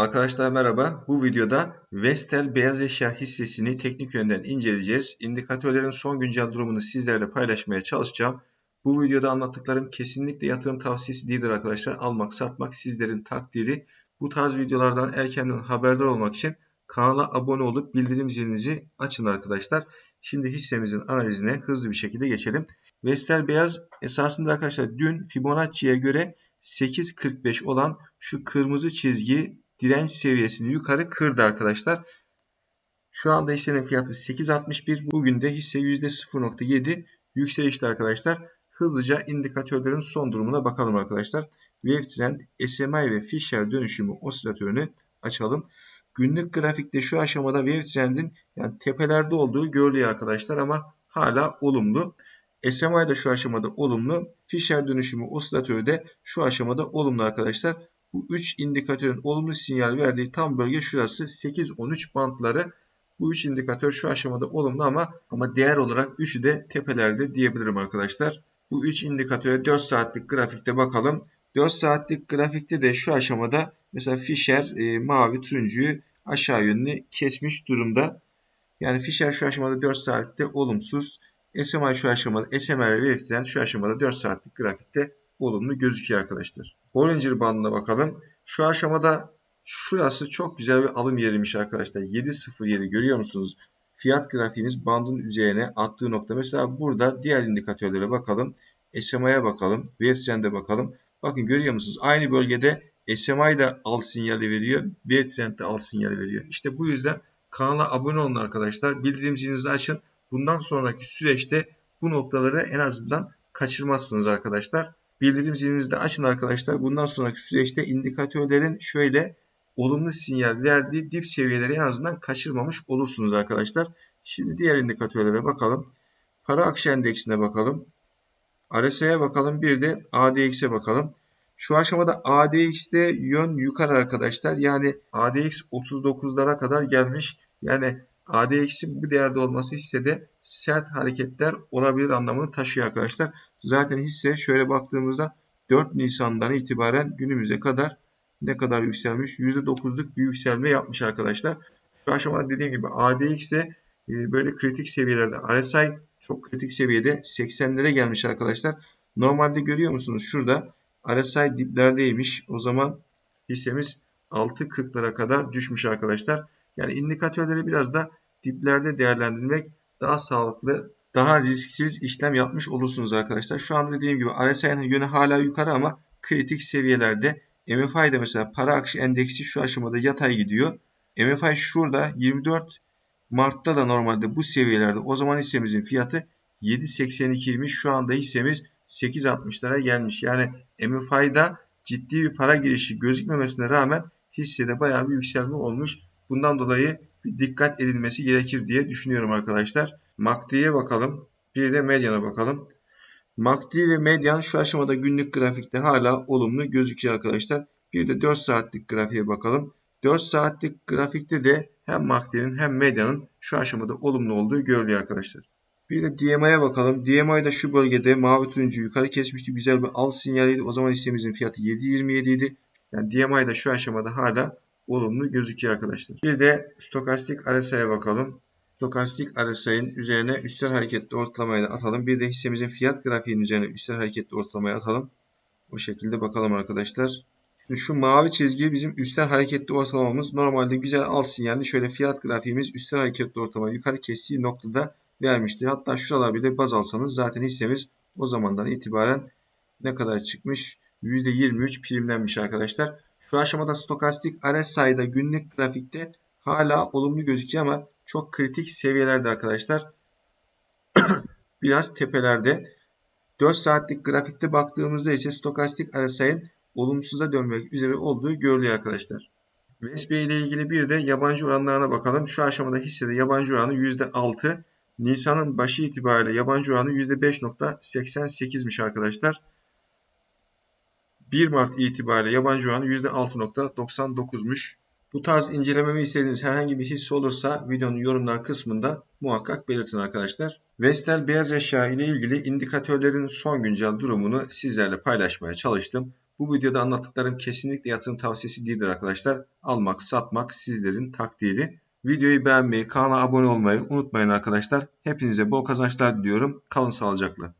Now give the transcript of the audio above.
Arkadaşlar merhaba. Bu videoda Vestel beyaz eşya hissesini teknik yönden inceleyeceğiz. İndikatörlerin son güncel durumunu sizlerle paylaşmaya çalışacağım. Bu videoda anlattıklarım kesinlikle yatırım tavsiyesi değildir arkadaşlar. Almak, satmak sizlerin takdiri. Bu tarz videolardan erkenden haberdar olmak için kanala abone olup bildirim zilinizi açın arkadaşlar. Şimdi hissemizin analizine hızlı bir şekilde geçelim. Vestel beyaz esasında arkadaşlar dün Fibonacci'ye göre 8.45 olan şu kırmızı çizgi direnç seviyesini yukarı kırdı arkadaşlar. Şu anda hissenin fiyatı 8.61. Bugün de hisse %0.7 yükselişte arkadaşlar. Hızlıca indikatörlerin son durumuna bakalım arkadaşlar. Wave Trend, SMI ve Fisher dönüşümü osilatörünü açalım. Günlük grafikte şu aşamada Wave Trend'in yani tepelerde olduğu görülüyor arkadaşlar ama hala olumlu. SMI de şu aşamada olumlu. Fisher dönüşümü osilatörü de şu aşamada olumlu arkadaşlar. Bu 3 indikatörün olumlu sinyal verdiği tam bölge şurası 8-13 bantları. Bu 3 indikatör şu aşamada olumlu ama ama değer olarak 3'ü de tepelerde diyebilirim arkadaşlar. Bu 3 indikatöre 4 saatlik grafikte bakalım. 4 saatlik grafikte de şu aşamada mesela Fisher e, mavi turuncuyu aşağı yönlü kesmiş durumda. Yani Fisher şu aşamada 4 saatte olumsuz. SMI şu aşamada SMI ve belirtilen şu aşamada 4 saatlik grafikte olumlu gözüküyor arkadaşlar. Bollinger bandına bakalım. Şu aşamada şurası çok güzel bir alım yeriymiş arkadaşlar. 7.07 görüyor musunuz? Fiyat grafiğimiz bandın üzerine attığı nokta. Mesela burada diğer indikatörlere bakalım. SMI'ye bakalım. Wave bakalım. Bakın görüyor musunuz? Aynı bölgede SMI de al sinyali veriyor. Wave de al sinyali veriyor. İşte bu yüzden kanala abone olun arkadaşlar. Bildirim zilinizi açın. Bundan sonraki süreçte bu noktaları en azından kaçırmazsınız arkadaşlar. Bildirim zilinizi de açın arkadaşlar. Bundan sonraki süreçte indikatörlerin şöyle olumlu sinyal verdiği dip seviyeleri en azından kaçırmamış olursunuz arkadaşlar. Şimdi diğer indikatörlere bakalım. Para akışı endeksine bakalım. RSI'ye bakalım. Bir de ADX'e bakalım. Şu aşamada ADX'te yön yukarı arkadaşlar. Yani ADX 39'lara kadar gelmiş. Yani ADX'in bu değerde olması hissede sert hareketler olabilir anlamını taşıyor arkadaşlar. Zaten hisse şöyle baktığımızda 4 Nisan'dan itibaren günümüze kadar ne kadar yükselmiş? %9'luk bir yükselme yapmış arkadaşlar. Şu aşamada dediğim gibi ADX de e, böyle kritik seviyelerde. RSI çok kritik seviyede 80'lere gelmiş arkadaşlar. Normalde görüyor musunuz? Şurada RSI diplerdeymiş. O zaman hissemiz 6.40'lara kadar düşmüş arkadaşlar. Yani indikatörleri biraz da diplerde değerlendirmek daha sağlıklı, daha risksiz işlem yapmış olursunuz arkadaşlar. Şu anda dediğim gibi RSI'nin yönü hala yukarı ama kritik seviyelerde. MFI'de mesela para akışı endeksi şu aşamada yatay gidiyor. MFI şurada 24 Mart'ta da normalde bu seviyelerde o zaman hissemizin fiyatı 7.82'ymiş. Şu anda hissemiz 8.60'lara gelmiş. Yani MFI'da ciddi bir para girişi gözükmemesine rağmen hissede bayağı bir yükselme olmuş. Bundan dolayı bir dikkat edilmesi gerekir diye düşünüyorum arkadaşlar. MACD'ye bakalım. Bir de Median'a bakalım. MACD ve Median şu aşamada günlük grafikte hala olumlu gözüküyor arkadaşlar. Bir de 4 saatlik grafiğe bakalım. 4 saatlik grafikte de hem MACD'nin hem Median'ın şu aşamada olumlu olduğu görülüyor arkadaşlar. Bir de DMA'ya bakalım. DMA da şu bölgede mavi turuncu yukarı kesmişti. Güzel bir al sinyaliydi. O zaman hissemizin fiyatı 7.27 idi. Yani DMA da şu aşamada hala olumlu gözüküyor arkadaşlar. Bir de stokastik RSI'ye bakalım. Stokastik RSI'nin üzerine üstel hareketli ortalamayı da atalım. Bir de hissemizin fiyat grafiğinin üzerine üstel hareketli ortalamayı atalım. O şekilde bakalım arkadaşlar. Şimdi şu mavi çizgi bizim üstel hareketli ortalamamız. Normalde güzel al sinyalli şöyle fiyat grafiğimiz üstel hareketli ortalamayı yukarı kestiği noktada vermişti. Hatta şuralar bile baz alsanız zaten hissemiz o zamandan itibaren ne kadar çıkmış? %23 primlenmiş arkadaşlar. Şu aşamada stokastik RSI'da günlük grafikte hala olumlu gözüküyor ama çok kritik seviyelerde arkadaşlar. Biraz tepelerde. 4 saatlik grafikte baktığımızda ise stokastik RSI'nin olumsuza dönmek üzere olduğu görülüyor arkadaşlar. VSB ile ilgili bir de yabancı oranlarına bakalım. Şu aşamada hissede yabancı oranı %6. Nisan'ın başı itibariyle yabancı oranı %5.88'miş arkadaşlar. 1 Mart itibariyle yabancı oranı %6.99'muş. Bu tarz incelememi istediğiniz herhangi bir hisse olursa videonun yorumlar kısmında muhakkak belirtin arkadaşlar. Vestel beyaz eşya ile ilgili indikatörlerin son güncel durumunu sizlerle paylaşmaya çalıştım. Bu videoda anlattıklarım kesinlikle yatırım tavsiyesi değildir arkadaşlar. Almak, satmak sizlerin takdiri. Videoyu beğenmeyi, kanala abone olmayı unutmayın arkadaşlar. Hepinize bol kazançlar diliyorum. Kalın sağlıcakla.